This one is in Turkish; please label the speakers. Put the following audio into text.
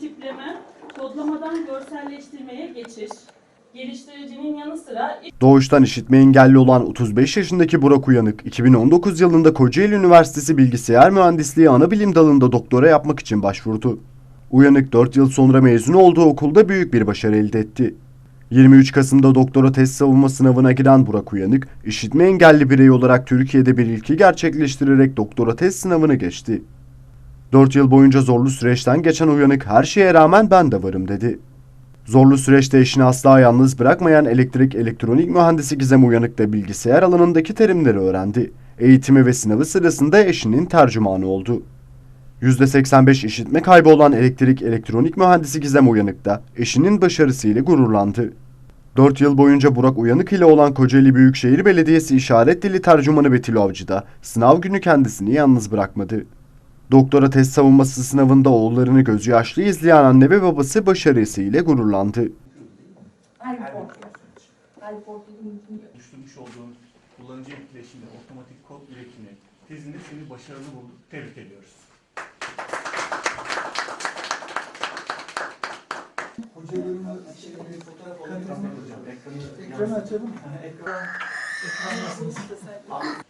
Speaker 1: tipleme, kodlamadan görselleştirmeye geçiş, geliştiricinin yanı sıra
Speaker 2: Doğuştan işitme engelli olan 35 yaşındaki Burak Uyanık, 2019 yılında Kocaeli Üniversitesi Bilgisayar Mühendisliği Anabilim dalında doktora yapmak için başvurdu. Uyanık 4 yıl sonra mezun olduğu okulda büyük bir başarı elde etti. 23 Kasım'da doktora test savunma sınavına giren Burak Uyanık, işitme engelli birey olarak Türkiye'de bir ilki gerçekleştirerek doktora test sınavını geçti. 4 yıl boyunca zorlu süreçten geçen Uyanık her şeye rağmen ben de varım dedi. Zorlu süreçte eşini asla yalnız bırakmayan elektrik elektronik mühendisi Gizem Uyanık da bilgisayar alanındaki terimleri öğrendi. Eğitimi ve sınavı sırasında eşinin tercümanı oldu. %85 işitme kaybı olan elektrik elektronik mühendisi Gizem Uyanık da eşinin başarısıyla gururlandı. 4 yıl boyunca Burak Uyanık ile olan Kocaeli Büyükşehir Belediyesi İşaret Dili tercümanı Betül Avcı da sınav günü kendisini yalnız bırakmadı. Doktora test savunması sınavında oğullarını gözü yaşlı izleyen anne ve babası başarısıyla gururlandı.
Speaker 3: oluşturmuş olduğun kullanıcı etkileşimi, otomatik kod üretimi tezinde seni başarılı bulduk. Tebrik ediyoruz.
Speaker 4: Hocalarımı
Speaker 3: Fotoğraf
Speaker 4: ekranı açalım.
Speaker 3: Ekran, ekran nasıl?